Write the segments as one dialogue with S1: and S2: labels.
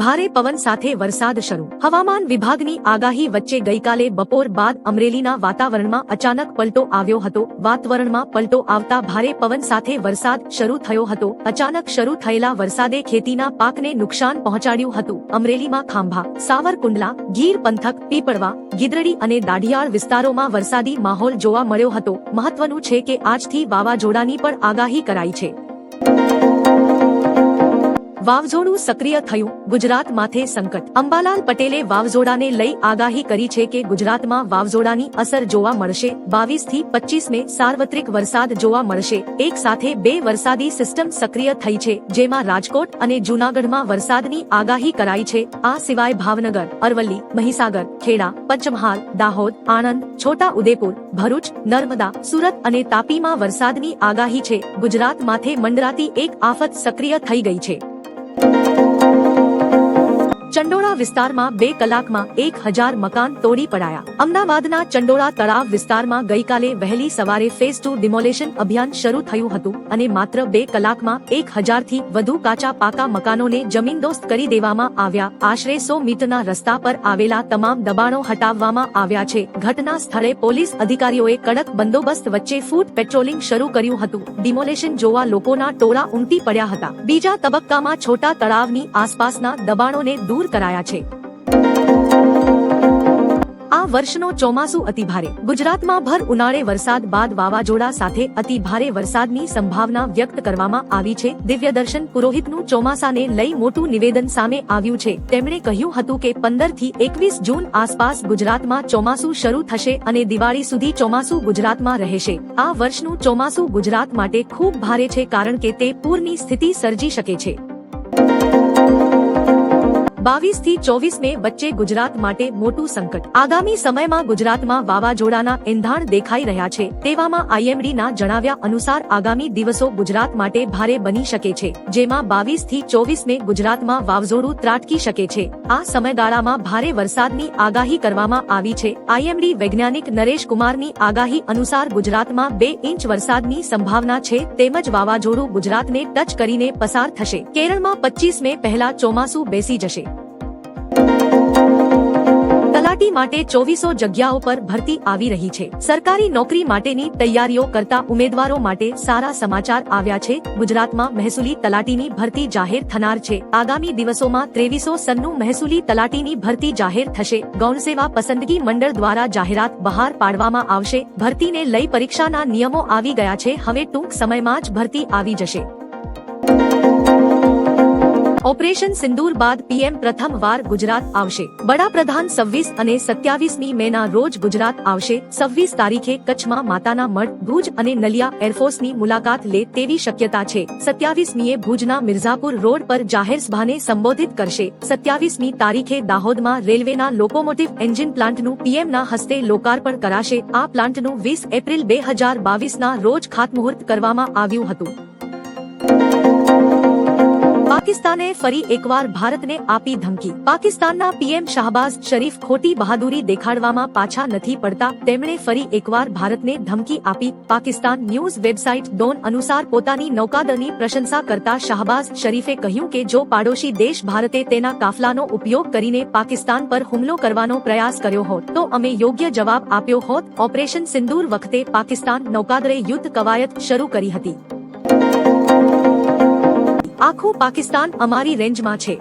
S1: ભારે પવન સાથે વરસાદ શરૂ. હવામાન વિભાગની આગાહી વચ્ચે ગઈકાલે બપોર બાદ અમરેલીના વાતાવરણમાં અચાનક પલટો આવ્યો હતો. વાતાવરણમાં પલટો આવતા ભારે પવન સાથે વરસાદ શરૂ થયો હતો. અચાનક શરૂ થયેલા વરસાદે ખેતીના પાકને નુકસાન પહોંચાડ્યું હતું. અમરેલીમાં ખાંભા, સાવરકુંડલા, ગીર પંથક, પીપળવા, ગીદરડી અને દાઢિયાળ વિસ્તારોમાં વરસાદી માહોલ જોવા મળ્યો હતો. મહત્વનું છે કે આજથી વાવાઝોડાની પણ આગાહી કરાઈ છે. વાવઝોડું સક્રિય થયું. ગુજરાત માથે સંકટ. અંબાલાલ પટેલે વાવઝોડાને લઈ આગાહી કરી છે કે ગુજરાતમાં વાવઝોડાની અસર જોવા મળશે. બાવીસથી પચીસ મે સાર્વત્રિક વરસાદ જોવા મળશે. એક સાથે બે વરસાદી સિસ્ટમ સક્રિય થઈ છે, જેમાં રાજકોટ અને જૂનાગઢમાં વરસાદની આગાહી કરાઈ છે. આ સિવાય ભાવનગર, અરવલ્લી, મહીસાગર, ખેડા, પંચમહાલ, દાહોદ, આણંદ છોટા ઉદેપુર ભરૂચ, નર્મદા, સુરત અને તાપીમાં વરસાદની આગાહી છે. ગુજરાત માથે મંડરાતી એક આફત સક્રિય થઈ ગઈ છે. વિસ્તારમાં બે કલાકમાં એક હજાર મકાન તોડી પડાયા. અમદાવાદના ચંડોળા તળાવ વિસ્તારમાં ગઈકાલે વહેલી સવારે ફેઝ ટુ ડિમોલેશન અભિયાન શરૂ થયું હતું અને માત્ર બે કલાકમાં એક હજારથી વધુ કાચા પાકા મકાનોને જમીનદોસ્ત કરી દેવામાં આવ્યા. આશરે સો મીટરના રસ્તા પર આવેલા તમામ દબાણો હટાવવામાં આવ્યા છે. ઘટના સ્થળે પોલીસ અધિકારીઓએ કડક બંદોબસ્ત વચ્ચે ફૂટ પેટ્રોલિંગ શરૂ કર્યું હતું. ડિમોલેશન જોવા લોકોના ટોળા ઉમટી પડ્યા હતા. બીજા તબક્કામાં છોટા તળાવની આસપાસના દબાણોને દૂર કરાયા છે. આ વર્ષનો ચોમાસુ અતિભારે ગુજરાતમાં ભર ઉનાળે વરસાદ બાદ વાવાઝોડા સાથે અતિ ભારે વરસાદની સંભાવના વ્યક્ત કરવામાં આવી છે. દિવ્યદર્શન પુરોહિતનું ચોમાસાને લઈ મોટું નિવેદન સામે આવ્યું છે. તેમણે કહ્યું હતું કે પંદરથી એકવીસ જૂન આસપાસ ગુજરાતમાં ચોમાસુ શરૂ થશે અને દિવાળી સુધી ચોમાસુ ગુજરાતમાં રહેશે. આ વર્ષનું ચોમાસુ ગુજરાત માટે ખૂબ ભારે છે કારણ કે તે પૂરની સ્થિતિ સર્જી શકે છે. બાવીસથી ચોવીસ મે વચ્ચે ગુજરાત માટે મોટું સંકટ. આગામી સમયમાં ગુજરાતમાં વાવાઝોડાના એંધાણ દેખાઈ રહ્યા છે. તેવામાં આઈએમડી ના જણાવ્યા અનુસાર આગામી દિવસો ગુજરાત માટે ભારે બની શકે છે, જેમાં બાવીસથી ચોવીસ મે ગુજરાતમાં વાવઝોડું ત્રાટકી શકે છે. આ સમયગાળામાં ભારે વરસાદની આગાહી કરવામાં આવી છે. આઈએમડી વૈજ્ઞાનિક નરેશ કુમારની આગાહી અનુસાર ગુજરાતમાં બે ઇંચ વરસાદની સંભાવના છે, તેમજ વાવાઝોડું ગુજરાતને ટચ કરીને પસાર થશે. કેરળમાં પચીસ મે પહેલા ચોમાસું બેસી જશે. તલાટી માટે ચોવીસો જગ્યાઓ પર ભરતી આવી રહી છે. સરકારી નોકરી માટેની તૈયારીઓ કરતા ઉમેદવારો માટે સારા સમાચાર આવ્યા છે. ગુજરાતમાં મહેસૂલી તલાટીની ભરતી જાહેર થનાર છે. આગામી દિવસોમાં ત્રેવીસો સનનું મહેસૂલી તલાટીની ભરતી જાહેર થશે. ગૌણસેવા પસંદગી મંડળ દ્વારા જાહેરાત બહાર પાડવામાં આવશે. ભરતીને લઈ પરીક્ષાના નિયમો આવી ગયા છે. હવે ટૂંક સમયમાં જ ભરતી આવી જશે. ઓપરેશન સિંદૂર બાદ પીએમ પ્રથમ વાર ગુજરાત આવશે. વડાપ્રધાન સવ્વીસ અને સત્યાવીસમી મેના રોજ ગુજરાત આવશે. સવ્વીસ તારીખે કચ્છમાં માતાના મઢ, ભુજ અને નલિયા એરફોર્સની મુલાકાત લે તેવી શક્યતા છે. સત્યાવીસમીએ ભુજના મિર્ઝાપુર રોડ પર જાહેર સભાને સંબોધિત કરશે. સત્યાવીસમી તારીખે દાહોદમાં રેલવેના લોકોમોટિવ એન્જિન પ્લાન્ટનું પીએમના હસ્તે લોકાર્પણ કરાશે. આ પ્લાન્ટનું વીસ એપ્રિલ બે હજાર બાવીસના રોજ ખાતમુહૂર્ત કરવામાં આવ્યું હતું. પાકિસ્તાને ફરી એકવાર ભારતને આપી ધમકી. પાકિસ્તાનના પીએમ શાહબાઝ શરીફ ખોટી બહાદુરી દેખાડવામાં પાછા નથી પડતા. તેમણે ફરી એકવાર ભારતને ધમકી આપી. પાકિસ્તાન ન્યૂઝ વેબસાઇટ ડોન અનુસાર પોતાની નૌકાદળની પ્રશંસા કરતા શાહબાઝ શરીફે કહ્યું કે જો પાડોશી દેશ ભારતે તેના કાફલાનો ઉપયોગ કરીને પાકિસ્તાન પર હુમલો કરવાનો પ્રયાસ કર્યો હોત, તો અમે યોગ્ય જવાબ આપ્યો હોત. ઓપરેશન સિંદૂર વખતે પાકિસ્તાન નૌકાદળે યુદ્ધ કવાયત શરૂ કરી હતી. આખું પાકિસ્તાન અમારી રેન્જમાં છે.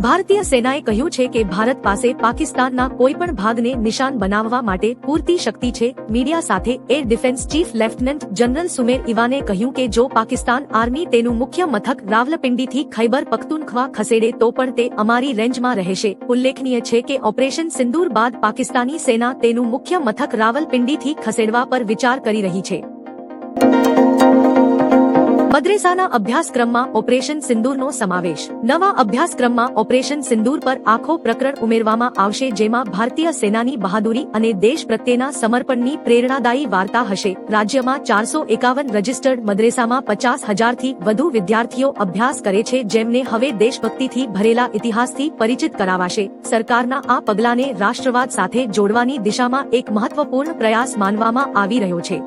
S1: ભારતીય સેનાએ કહ્યું છે કે ભારત પાસે પાકિસ્તાનના કોઈ પણ ભાગને નિશાન બનાવવા માટે પૂરતી શક્તિ છે. મીડિયા સાથે air defence chief lieutenant general Sumer ઇવાને કહ્યું કે જો પાકિસ્તાન આર્મી તેનું મુખ્ય મથક રાવલપિંડીથી ખૈબર પખ્તુનખ્વા ખસેડે તો પણ તે અમારી રેન્જમાં રહેશે. ઉલ્લેખનીય છે કે ઓપરેશન સિંદૂર બાદ પાકિસ્તાની સેના તેનું મુખ્ય મથક રાવલપિંડીથી ખસેડવા પર વિચાર કરી રહી છે. મદ્રેસાના અભ્યાસક્રમમાં ઓપરેશન સિંદૂરનો સમાવેશ. નવા અભ્યાસક્રમમાં ઓપરેશન સિંદૂર પર આખો પ્રકરણ ઉમેરવામાં આવશે જેમાં ભારતીય સેનાની બહાદુરી અને દેશ પ્રત્યેના સમર્પણની પ્રેરણાદાયી વાર્તા હશે. રાજ્યમાં ચારસો એકાવન રજિસ્ટર્ડ મદ્રેસામાં પચાસ હજારથી વધુ વિદ્યાર્થીઓ અભ્યાસ કરે છે જેમને હવે દેશભક્તિથી ભરેલા ઇતિહાસથી પરિચિત કરાવાશે. સરકારના આ પગલાને રાષ્ટ્રવાદ સાથે જોડવાની દિશામાં એક મહત્વપૂર્ણ પ્રયાસ માનવામાં આવી રહ્યો છે.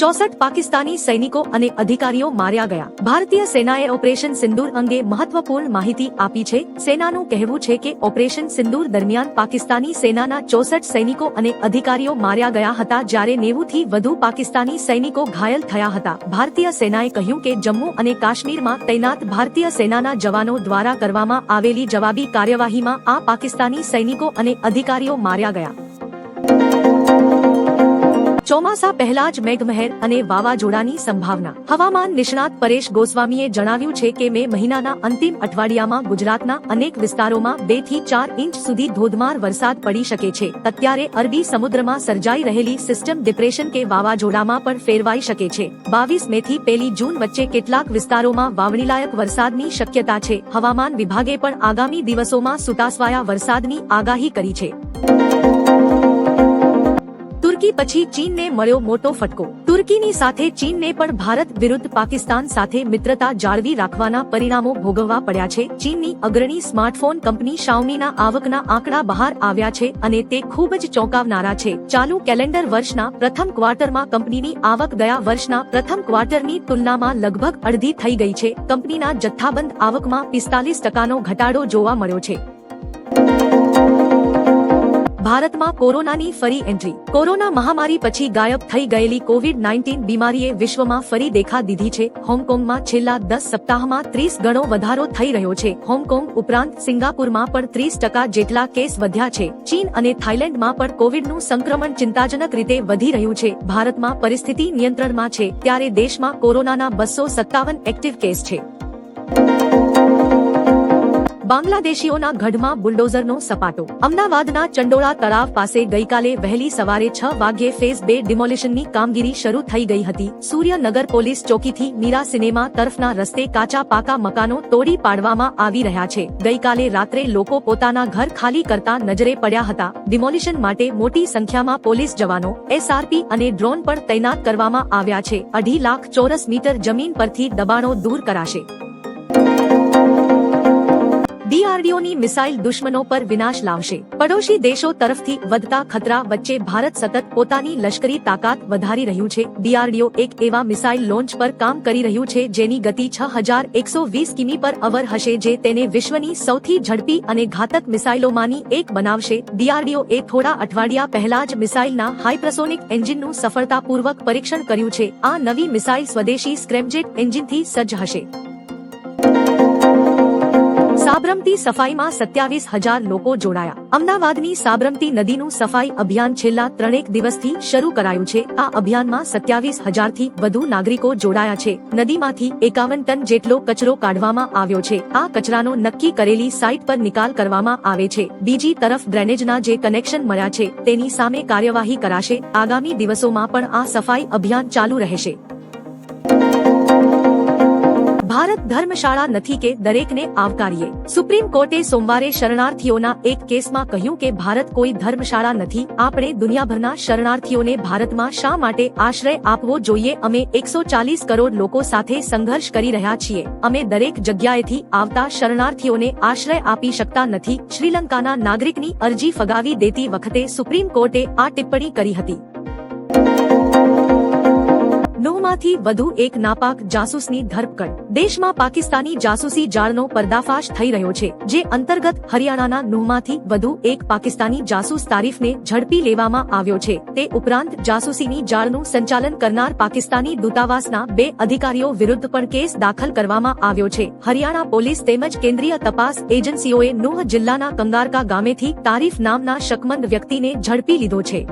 S1: ચોસઠ પાકિસ્તાની સૈનિકો અને અધિકારીઓ માર્યા ગયા. ભારતીય સેનાએ ઓપરેશન સિંદૂર અંગે મહત્વપૂર્ણ માહિતી આપી છે. સેનાનું કહેવું છે કે ઓપરેશન સિંદૂર દરમિયાન પાકિસ્તાની સેનાના ચોસઠ સૈનિકો અને અધિકારીઓ માર્યા ગયા હતા જ્યારે નેવું થી વધુ પાકિસ્તાની સૈનિકો ઘાયલ થયા હતા. ભારતીય સેનાએ કહ્યું કે જમ્મુ અને કાશ્મીરમાં તૈનાત ભારતીય સેનાના જવાનો દ્વારા કરવામાં આવેલી જવાબી કાર્યવાહીમાં આ પાકિસ્તાની સૈનિકો અને અધિકારીઓ માર્યા ગયા. ચોમાસા પહેલા જ મેઘમહેર અને વાવાઝોડાની સંભાવના. હવામાન નિષ્ણાત પરેશ ગોસ્વામીએ જણાવ્યું છે કે મે મહિનાના અંતિમ અઠવાડિયામાં ગુજરાતના અનેક વિસ્તારોમાં બેથી ચાર ઇંચ સુધી ધોધમાર વરસાદ પડી શકે છે. અત્યારે અરબી સમુદ્રમાં સર્જાઈ રહેલી સિસ્ટમ ડિપ્રેશન કે વાવાઝોડામાં પણ ફેરવાઈ શકે છે. બાવીસ મે થી પહેલી જૂન વચ્ચે કેટલાક વિસ્તારોમાં વાવણીલાયક વરસાદની શક્યતા છે. હવામાન વિભાગે પણ આગામી દિવસોમાં સુતાસવાયા વરસાદની આગાહી કરી છે. તુર્કી પછી ચીનને મળ્યો મોટો ફટકો. તુર્કીની સાથે ચીનને પણ ભારત વિરુદ્ધ પાકિસ્તાન સાથે મિત્રતા જાળવી રાખવાના પરિણામો ભોગવવા પડ્યા છે. ચીનની અગ્રણી સ્માર્ટફોન કંપની શાઓમીના આવકના આંકડા બહાર આવ્યા છે અને તે ખૂબ જ ચોંકાવનારા છે. ચાલુ કેલેન્ડર વર્ષના પ્રથમ ક્વાર્ટરમાં કંપનીની આવક ગયા વર્ષના પ્રથમ ક્વાર્ટરની તુલનામાં લગભગ અડધી થઈ ગઈ છે. કંપનીના જથ્થાબંધ આવકમાં પિસ્તાલીસ ટકાનો ઘટાડો જોવા મળ્યો છે. ભારતમાં કોરોનાની ફરી એન્ટ્રી. કોરોના મહામારી પછી ગાયબ થઈ ગયેલી કોવિડ નાઇન્ટીન બીમારીએ વિશ્વમાં ફરી દેખા દીધી છે. હોંગકોંગમાં છેલ્લા દસ સપ્તાહમાં ત્રીસ ગણો વધારો થઈ રહ્યો છે. હોંગકોંગ ઉપરાંત સિંગાપુરમાં પણ ત્રીસ ટકા જેટલા કેસ વધ્યા છે. ચીન અને થાઇલેન્ડમાં પણ કોવિડનું સંક્રમણ ચિંતાજનક રીતે વધી રહ્યું છે. ભારતમાં પરિસ્થિતિ નિયંત્રણમાં છે. ત્યારે દેશમાં કોરોનાના બસો સત્તાવન એક્ટિવ કેસ છે. બાંગ્લાદેશીઓના ગઢમાં બુલડોઝરનો સપાટો. અમદાવાદના ચંડોળા તળાવ પાસે ગઈકાલે વહેલી સવારે છ વાગ્યે ફેઝ બે ડિમોલિશનની કામગીરી શરૂ થઈ ગઈ હતી. સૂર્યનગર પોલીસ ચોકીથી મીરા સિનેમા તરફના રસ્તે કાચા પાકા મકાનો તોડી પાડવામાં આવી રહ્યા છે. ગઈકાલે રાત્રે લોકો પોતાના ઘર ખાલી કરતા નજરે પડ્યા હતા. ડિમોલિશન માટે મોટી સંખ્યામાં પોલીસ જવાનો, એસઆરપી અને ડ્રોન પણ તૈનાત કરવામાં આવ્યા છે. અઢી લાખ ચોરસ મીટર જમીન પરથી દબાણો દૂર કરાશે. ડીઆરડીઓની મિસાઇલ દુશ્મનો પર વિનાશ લાવશે. પડોશી દેશો તરફથી વધતા ખતરા વચ્ચે ભારત સતત પોતાની લશ્કરી તાકાત વધારી રહ્યું છે. ડીઆરડીઓ એક એવા મિસાઇલ લોન્ચ પર કામ કરી રહ્યું છે જેની ગતિ છ હજાર એકસો વીસ કિમી પર અવર હશે જે તેને વિશ્વની સૌથી ઝડપી અને ઘાતક મિસાઇલોમાંની એક બનાવશે. ડીઆરડીઓ એ થોડા અઠવાડિયા પહેલા જ મિસાઇલના હાઇપ્રસોનિક એન્જિનનું સફળતાપૂર્વક પરીક્ષણ કર્યું છે. આ નવી મિસાઇલ સ્વદેશી સ્ક્રેમજેટ એન્જિનથી સજ્જ હશે. સાબરમતી સફાઈમાં સત્યાવીસ હજાર લોકો જોડાયા. અમદાવાદની સાબરમતી નદીનું સફાઈ અભિયાન છેલ્લા ત્રણેક દિવસથી શરૂ કરાયું છે. આ અભિયાનમાં સત્યાવીસ હજારથી વધુ નાગરિકો જોડાયા છે. નદીમાંથી એકાવન ટન જેટલો કચરો કાઢવામાં આવ્યો છે. આ કચરાનો નક્કી કરેલી સાઇટ પર નિકાલ કરવામાં આવે છે. બીજી તરફ ડ્રેનેજના જે કનેક્શન મળ્યા છે, તેની સામે કાર્યવાહી કરાશે. આગામી દિવસોમાં પણ આ સફાઈ અભિયાન ચાલુ રહેશે. ભારત ધર્મશાળા નથી કે દરેકને આવકારીએ. સુપ્રીમ કોર્ટે સોમવારે શરણાર્થીઓના એક કેસમાં કહ્યું કે ભારત કોઈ ધર્મશાળા નથી, આપણે દુનિયાભરના શરણાર્થીઓને ભારતમાં શા માટે આશ્રય આપવો જોઈએ? અમે એકસો ચાલીસ કરોડ લોકો સાથે સંઘર્ષ કરી રહ્યા છીએ. અમે દરેક જગ્યાએથી આવતા શરણાર્થીઓને આશ્રય આપી શકતા નથી. શ્રીલંકાના નાગરિકની અરજી ફગાવી દેતી વખતે સુપ્રીમ કોર્ટે આ ટિપ્પણી કરી હતી. નવમાંથી વધુ એક નાપાક જાસૂસની ધરપકડ. દેશમાં પાકિસ્તાની જાસૂસી જાળનો પર્દાફાશ થઈ રહ્યો છે, જે અંતર્ગત હરિયાણાના નુહમાંથી વધુ એક પાકિસ્તાની જાસૂસ તારીફને ઝડપી લેવામાં આવ્યો છે. તે ઉપરાંત જાસૂસીની જાળનું સંચાલન કરનાર પાકિસ્તાની દૂતાવાસના બે અધિકારીઓ વિરુદ્ધ પણ કેસ દાખલ કરવામાં આવ્યો છે. હરિયાણા પોલીસ તેમજ કેન્દ્રીય તપાસ એજન્સીઓએ નોહ જિલ્લાના કંગારકા ગામેથી તારીફ નામના શકમંદ વ્યક્તિને ઝડપી લીધો છે.